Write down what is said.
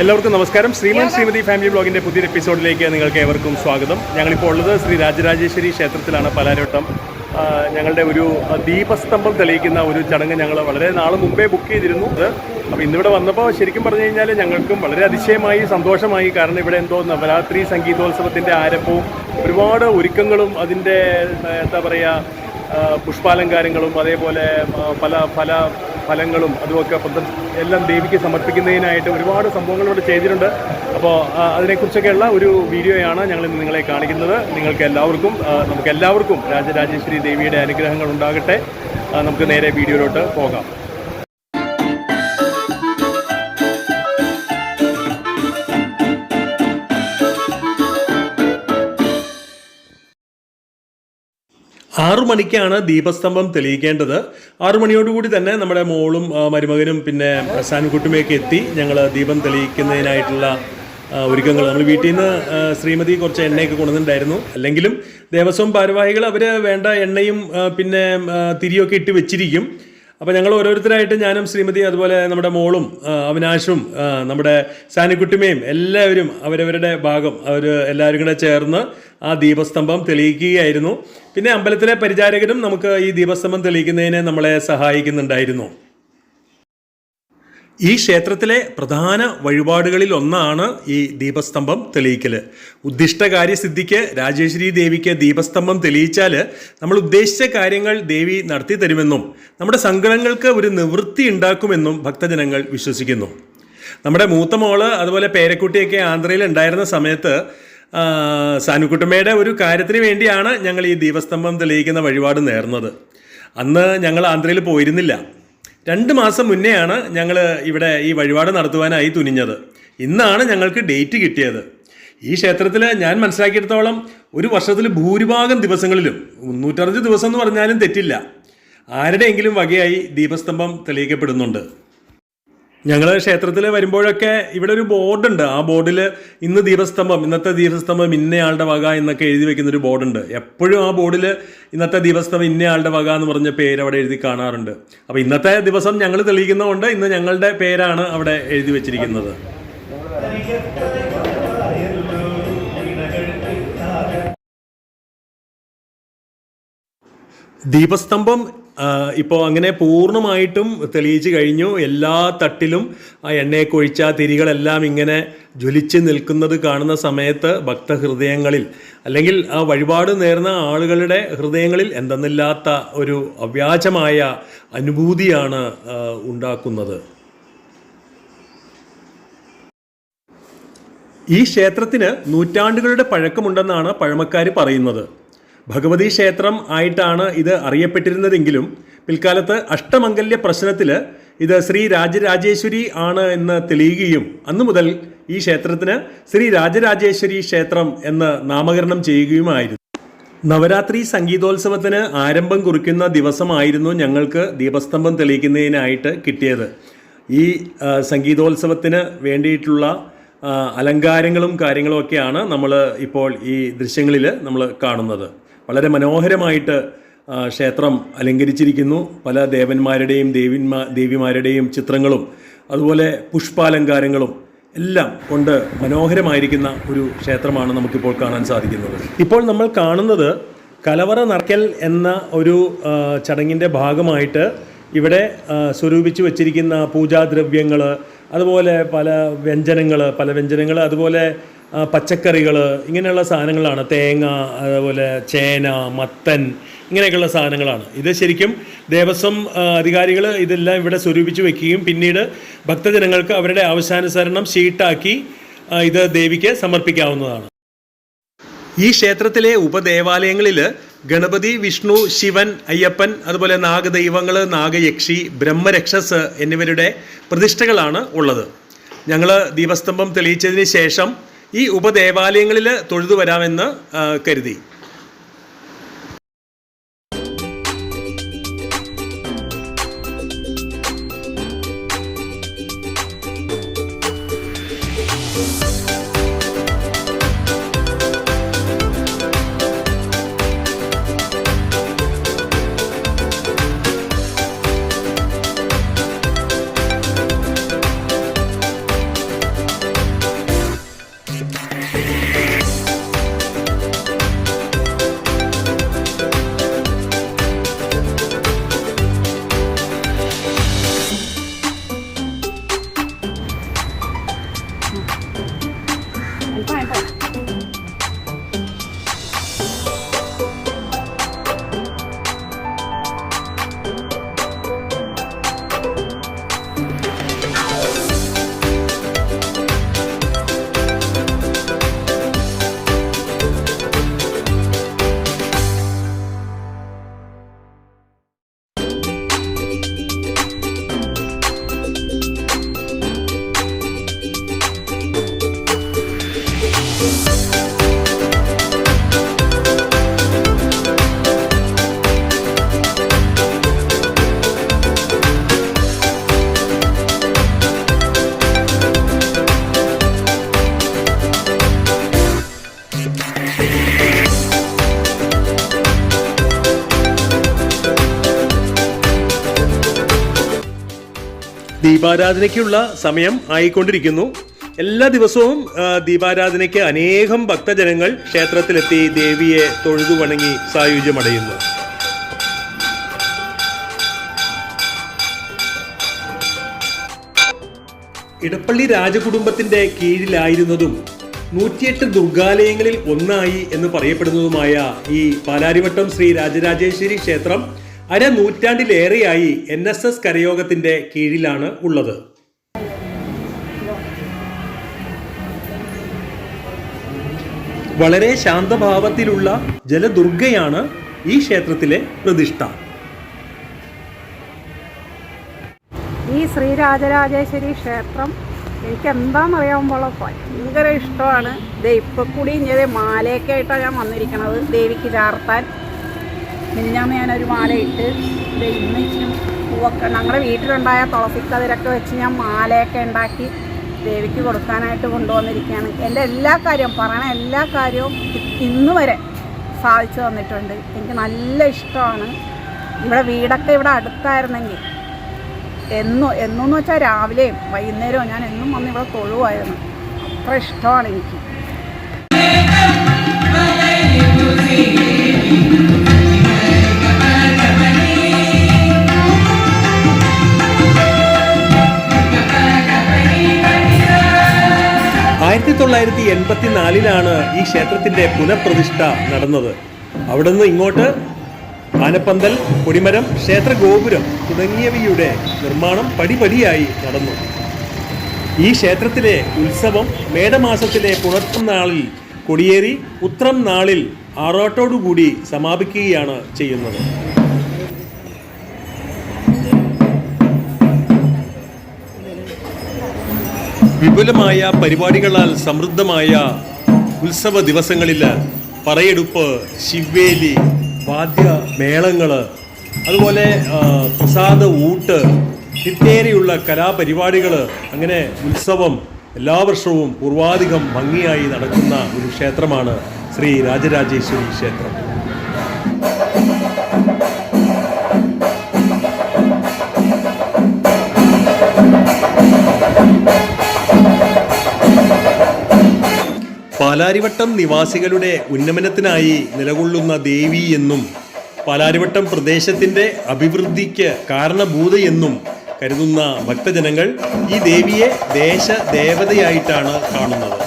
എല്ലാവർക്കും നമസ്കാരം. ശ്രീമൻ ശ്രീമതി ഫാമിലി ബ്ലോഗിന്റെ പുതിയൊരു എപ്പിസോഡിലേക്ക് നിങ്ങൾക്ക് ഏവർക്കും സ്വാഗതം. ഞങ്ങളിപ്പോൾ ഉള്ളത് ശ്രീ രാജരാജേശ്വരി ക്ഷേത്രത്തിലാണ് പലാരോട്ടം ഞങ്ങളുടെ ഒരു ദീപസ്തംഭം തെളിയിക്കുന്ന ഒരു ചടങ്ങ് ഞങ്ങൾ വളരെ നാൾ മുമ്പേ ബുക്ക് ചെയ്തിരുന്നു. അപ്പോൾ ഇന്നിവിടെ വന്നപ്പോൾ ശരിക്കും പറഞ്ഞു കഴിഞ്ഞാൽ ഞങ്ങൾക്കും വളരെ അതിശയമായി സന്തോഷമായി. കാരണം ഇവിടെ എന്തോ നവരാത്രി സംഗീതോത്സവത്തിന്റെ ആരംഭവും ഒരുപാട് ഒരുക്കങ്ങളും അതിന്റെ എന്താ പറയുക പുഷ്പാലങ്കാരങ്ങളും അതേപോലെ പല പല ഫലങ്ങളും അതുമൊക്കെ എല്ലാം ദേവിക്ക് സമർപ്പിക്കുന്നതിനായിട്ട് ഒരുപാട് സംഭവങ്ങൾ ഇവിടെ ചെയ്തിട്ടുണ്ട്. അപ്പോൾ അതിനെക്കുറിച്ചൊക്കെയുള്ള ഒരു വീഡിയോയാണ് ഞങ്ങൾ ഇന്ന് നിങ്ങളെ കാണിക്കുന്നത്. നിങ്ങൾക്ക് എല്ലാവർക്കും നമുക്ക് എല്ലാവർക്കും രാജരാജേശ്വരി ദേവിയുടെ അനുഗ്രഹങ്ങൾ ഉണ്ടാകട്ടെ. നമുക്ക് നേരെ വീഡിയോയിലോട്ട് പോകാം. ആറു മണിക്കാണ് ദീപസ്തംഭം തെളിയിക്കേണ്ടത്. ആറു മണിയോടുകൂടി തന്നെ നമ്മുടെ മോളും മരുമകനും പിന്നെ സാനുകുട്ടുമയൊക്കെ എത്തി. ഞങ്ങൾ ദീപം തെളിയിക്കുന്നതിനായിട്ടുള്ള ഒരുക്കങ്ങൾ നമ്മൾ വീട്ടിൽ നിന്ന് ശ്രീമതി കുറച്ച് എണ്ണയൊക്കെ കൊണ്ടുവന്നിട്ടുണ്ടായിരുന്നു. അല്ലെങ്കിലും ദേവസ്വം ഭാരവാഹികൾ അവർ വേണ്ട എണ്ണയും പിന്നെ തിരിയൊക്കെ ഇട്ട് വെച്ചിരിക്കും. അപ്പോൾ ഞങ്ങൾ ഓരോരുത്തരായിട്ട് ഞാനും ശ്രീമതി അതുപോലെ നമ്മുടെ മോളും അവിനാശും നമ്മുടെ സാനിക്കുട്ടിമയും എല്ലാവരും അവരവരുടെ ഭാഗം അവർ എല്ലാവരും കൂടെ ചേർന്ന് ആ ദീപസ്തംഭം തെളിയിക്കുകയായിരുന്നു. പിന്നെ അമ്പലത്തിലെ പരിചാരകരും നമുക്ക് ഈ ദീപസ്തംഭം തെളിയിക്കുന്നതിന് നമ്മളെ സഹായിക്കുന്നുണ്ടായിരുന്നു. ഈ ക്ഷേത്രത്തിലെ പ്രധാന വഴിപാടുകളിൽ ഒന്നാണ് ഈ ദീപസ്തംഭം തെളിയിക്കൽ ഉദ്ദിഷ്ടകാര്യസിദ്ധിക്ക് രാജേശ്വരി ദേവിക്ക് ദീപസ്തംഭം തെളിയിച്ചാൽ നമ്മൾ ഉദ്ദേശിച്ച കാര്യങ്ങൾ ദേവി നടത്തി തരുമെന്നും നമ്മുടെ സങ്കടങ്ങൾക്ക് ഒരു നിവൃത്തി ഉണ്ടാക്കുമെന്നും ഭക്തജനങ്ങൾ വിശ്വസിക്കുന്നു. നമ്മുടെ മൂത്ത മോൾ അതുപോലെ പേരക്കുട്ടിയൊക്കെ ആന്ധ്രയിൽ ഉണ്ടായിരുന്ന സമയത്ത് സാനുക്കുട്ടമ്മയുടെ ഒരു കാര്യത്തിന് വേണ്ടിയാണ് ഞങ്ങൾ ഈ ദീപസ്തംഭം തെളിയിക്കുന്ന വഴിപാട് നേർന്നത്. അന്ന് ഞങ്ങൾ ആന്ധ്രയിൽ പോയിരുന്നില്ല. രണ്ട് മാസം മുന്നെയാണ് ഞങ്ങൾ ഇവിടെ ഈ വഴിപാട് നടത്തുവാനായി തുനിഞ്ഞത്. ഇന്നാണ് ഞങ്ങൾക്ക് ഡേറ്റ് കിട്ടിയത്. ഈ ക്ഷേത്രത്തിൽ ഞാൻ മനസ്സിലാക്കിയെടുത്തോളം ഒരു വർഷത്തിൽ ഭൂരിഭാഗം ദിവസങ്ങളിലും മുന്നൂറ്ററുപത് ദിവസം എന്ന് പറഞ്ഞാലും തെറ്റില്ല. ആരുടെയെങ്കിലും വകയായി ദീപസ്തംഭം തെളിയിക്കപ്പെടുന്നുണ്ട്. ഞങ്ങൾ ക്ഷേത്രത്തിൽ വരുമ്പോഴൊക്കെ ഇവിടെ ഒരു ബോർഡുണ്ട്. ആ ബോർഡിൽ ഇന്ന് ദീപസ്തംഭം ഇന്നത്തെ ദീപസ്തംഭം ഇന്നയാളുടെ വക എന്നൊക്കെ എഴുതി വെക്കുന്ന ഒരു ബോർഡുണ്ട്. എപ്പോഴും ആ ബോർഡിൽ ഇന്നത്തെ ദീപസ്തംഭം ഇന്നയാളുടെ വക എന്ന് പറഞ്ഞ പേര് അവിടെ എഴുതി കാണാറുണ്ട്. അപ്പോൾ ഇന്നത്തെ ദിവസം ഞങ്ങൾ തെളിയിക്കുന്നതുകൊണ്ട് ഇന്ന് ഞങ്ങളുടെ പേരാണ് അവിടെ എഴുതി വെച്ചിരിക്കുന്നത്. ദീപസ്തംഭം ഇപ്പോൾ അങ്ങനെ പൂർണമായിട്ടും തെളിയിച്ച് കഴിഞ്ഞു. എല്ലാ തട്ടിലും ആ എണ്ണയെ ഒഴിച്ച തിരികളെല്ലാം ഇങ്ങനെ ജ്വലിച്ച് നിൽക്കുന്നത് കാണുന്ന സമയത്ത് ഭക്തഹൃദയങ്ങളിൽ അല്ലെങ്കിൽ ആ വഴിപാട് നേർന്ന ആളുകളുടെ ഹൃദയങ്ങളിൽ എന്തെന്നില്ലാത്ത ഒരു അവ്യാജമായ അനുഭൂതിയാണ് ഉണ്ടാക്കുന്നത്. ഈ ക്ഷേത്രത്തിന് നൂറ്റാണ്ടുകളുടെ പഴക്കമുണ്ടെന്നാണ് പഴമക്കാർ പറയുന്നത്. ഭഗവതി ക്ഷേത്രം ആയിട്ടാണ് ഇത് അറിയപ്പെട്ടിരുന്നതെങ്കിലും പിൽക്കാലത്ത് അഷ്ടമംഗല്യ പ്രശ്നത്തിൽ ഇത് ശ്രീ രാജരാജേശ്വരി ആണ് എന്ന് തെളിയുകയും അന്നു മുതൽ ഈ ക്ഷേത്രത്തിന് ശ്രീ രാജരാജേശ്വരി ക്ഷേത്രം എന്ന് നാമകരണം ചെയ്യുകയുമായിരുന്നു. നവരാത്രി സംഗീതോത്സവത്തിന് ആരംഭം കുറിക്കുന്ന ദിവസമായിരുന്നു ഞങ്ങൾക്ക് ദീപസ്തംഭം തെളിയിക്കുന്നതിനായിട്ട് കിട്ടിയത്. ഈ സംഗീതോത്സവത്തിന് വേണ്ടിയിട്ടുള്ള അലങ്കാരങ്ങളും കാര്യങ്ങളും ഒക്കെയാണ് നമ്മൾ ഇപ്പോൾ ഈ ദൃശ്യങ്ങളിൽ നമ്മൾ കാണുന്നത്. വളരെ മനോഹരമായിട്ട് ക്ഷേത്രം അലങ്കരിച്ചിരിക്കുന്നു. പല ദേവന്മാരുടെയും ദേവിന്മാ ദേവിമാരുടെയും ചിത്രങ്ങളും അതുപോലെ പുഷ്പാലങ്കാരങ്ങളും എല്ലാം കൊണ്ട് മനോഹരമായിരിക്കുന്ന ഒരു ക്ഷേത്രമാണ് നമുക്കിപ്പോൾ കാണാൻ സാധിക്കുന്നത്. ഇപ്പോൾ നമ്മൾ കാണുന്നത് കലവറ നറക്കൽ എന്ന ഒരു ചടങ്ങിന്റെ ഭാഗമായിട്ട് ഇവിടെ സ്വരൂപിച്ച് വച്ചിരിക്കുന്ന പൂജാദ്രവ്യങ്ങൾ അതുപോലെ പല വ്യഞ്ജനങ്ങൾ പല വ്യഞ്ജനങ്ങൾ അതുപോലെ പച്ചക്കറികൾ ഇങ്ങനെയുള്ള സാധനങ്ങളാണ്. തേങ്ങ അതുപോലെ ചേന മത്തൻ ഇങ്ങനെയൊക്കെയുള്ള സാധനങ്ങളാണ്. ഇത് ശരിക്കും ദേവസ്വം അധികാരികൾ ഇതെല്ലാം ഇവിടെ സ്വരൂപിച്ച് വെക്കുകയും പിന്നീട് ഭക്തജനങ്ങൾക്ക് അവരുടെ ആവശ്യാനുസരണം ഷീട്ടാക്കി ഇത് ദേവിക്ക് സമർപ്പിക്കാവുന്നതാണ്. ഈ ക്ഷേത്രത്തിലെ ഉപദേവാലയങ്ങളിൽ ഗണപതി വിഷ്ണു ശിവൻ അയ്യപ്പൻ അതുപോലെ നാഗദൈവങ്ങൾ നാഗയക്ഷി ബ്രഹ്മരക്ഷസ് എന്നിവരുടെ പ്രതിഷ്ഠകളാണ് ഉള്ളത്. ഞങ്ങൾ ദീപസ്തംഭം തെളിയിച്ചതിന് ശേഷം ഈ ഉപദേവാലയങ്ങളിൽ തൊഴുതു വരാമെന്ന് കരുതി. ദീപാരാധനയ്ക്കുള്ള സമയം ആയിക്കൊണ്ടിരിക്കുന്നു. എല്ലാ ദിവസവും ദീപാരാധനയ്ക്ക് അനേകം ഭക്തജനങ്ങൾ ക്ഷേത്രത്തിലെത്തി ദേവിയെ തൊഴുതു വണങ്ങി സായുജ്യമടയുന്നു. ഇടപ്പള്ളി രാജകുടുംബത്തിന്റെ കീഴിലായിരുന്നതും നൂറ്റിയെട്ട് ദുർഗാലയങ്ങളിൽ ഒന്നായി എന്ന് പറയപ്പെടുന്നതുമായ ഈ പാലാരിവട്ടം ശ്രീ രാജരാജേശ്വരി ക്ഷേത്രം അര നൂറ്റാണ്ടിലേറെയായി എൻ എസ് എസ് കരയോഗത്തിന്റെ കീഴിലാണ് ഉള്ളത്. വളരെ ശാന്തഭാവത്തിലുള്ള ജലദുർഗയാണ് ഈ ക്ഷേത്രത്തിലെ പ്രതിഷ്ഠ. ഈ ശ്രീരാജരാജേശ്വരി ക്ഷേത്രം എനിക്ക് എന്താണെന്നറിയാവുമ്പോൾ ഭയങ്കര ഇഷ്ടമാണ്. ദേ ഇപ്പം കൂടി ഞാൻ മാലയൊക്കെ ആയിട്ടാണ് ഞാൻ വന്നിരിക്കുന്നത് ദേവിക്ക് ചാർത്താൻ. മിനിഞ്ഞാന്ന് ഞാനൊരു മാല ഇട്ട് ദേ ഇന്ന് പൂവൊക്കെ ഞങ്ങളുടെ വീട്ടിലുണ്ടായ തുളസിക്കതിരൊക്കെ വെച്ച് ഞാൻ മാലയൊക്കെ ഉണ്ടാക്കി ദേവിക്ക് കൊടുക്കാനായിട്ട് കൊണ്ടുവന്നിരിക്കുകയാണ്. എന്റെ എല്ലാ കാര്യവും പറയണ എല്ലാ കാര്യവും ഇന്ന് വരെ സാധിച്ചു തന്നിട്ടുണ്ട്. എനിക്ക് നല്ല ഇഷ്ടമാണ്. ഇവിടെ വീടൊക്കെ ഇവിടെ അടുത്തായിരുന്നെങ്കിൽ എന്നും എന്നെന്ന് വെച്ചാൽ രാവിലെയും വൈകുന്നേരവും ഞാൻ എന്നും വന്ന് ഇവിടെ തൊഴുവായിരുന്നു. അത്ര ഇഷ്ടമാണ് എനിക്ക്. ആയിരത്തി തൊള്ളായിരത്തി എൺപത്തിനാലിലാണ് ഈ ക്ഷേത്രത്തിന്റെ പുനഃപ്രതിഷ്ഠ നടന്നത്. അവിടുന്ന് ഇങ്ങോട്ട് ആനപ്പന്തൽ കൊടിമരം ക്ഷേത്ര ഗോപുരം തുടങ്ങിയവയുടെ നിർമ്മാണം പടിപടിയായി നടന്നു. ഈ ക്ഷേത്രത്തിലെ ഉത്സവം മേടമാസത്തിലെ പുണർത്തം നാളിൽ കൊടിയേറി ഉത്രം നാളിൽ ആറോട്ടോടുകൂടി സമാപിക്കുകയാണ് ചെയ്യുന്നത്. വിപുലമായ പരിപാടികളാൽ സമൃദ്ധമായ ഉത്സവ ദിവസങ്ങളിൽ പറയെടുപ്പ് ശിവേലി വാദ്യ മേളങ്ങൾ അതുപോലെ പ്രസാദ ഊട്ട് നിത്യേനയുള്ള കലാപരിപാടികൾ അങ്ങനെ ഉത്സവം എല്ലാ വർഷവും പൂർവാധികം ഭംഗിയായി നടക്കുന്ന ഒരു ക്ഷേത്രമാണ് ശ്രീ രാജരാജേശ്വരി ക്ഷേത്രം. പാലാരിവട്ടം നിവാസികളുടെ ഉന്നമനത്തിനായി നിലകൊള്ളുന്ന ദേവി എന്നും പാലാരിവട്ടം പ്രദേശത്തിന്റെ അഭിവൃദ്ധിക്ക് കാരണഭൂതയെന്നും കരുതുന്ന ഭക്തജനങ്ങൾ ഈ ദേവിയെ ദേശദേവതയായിട്ടാണ് കാണുന്നത്.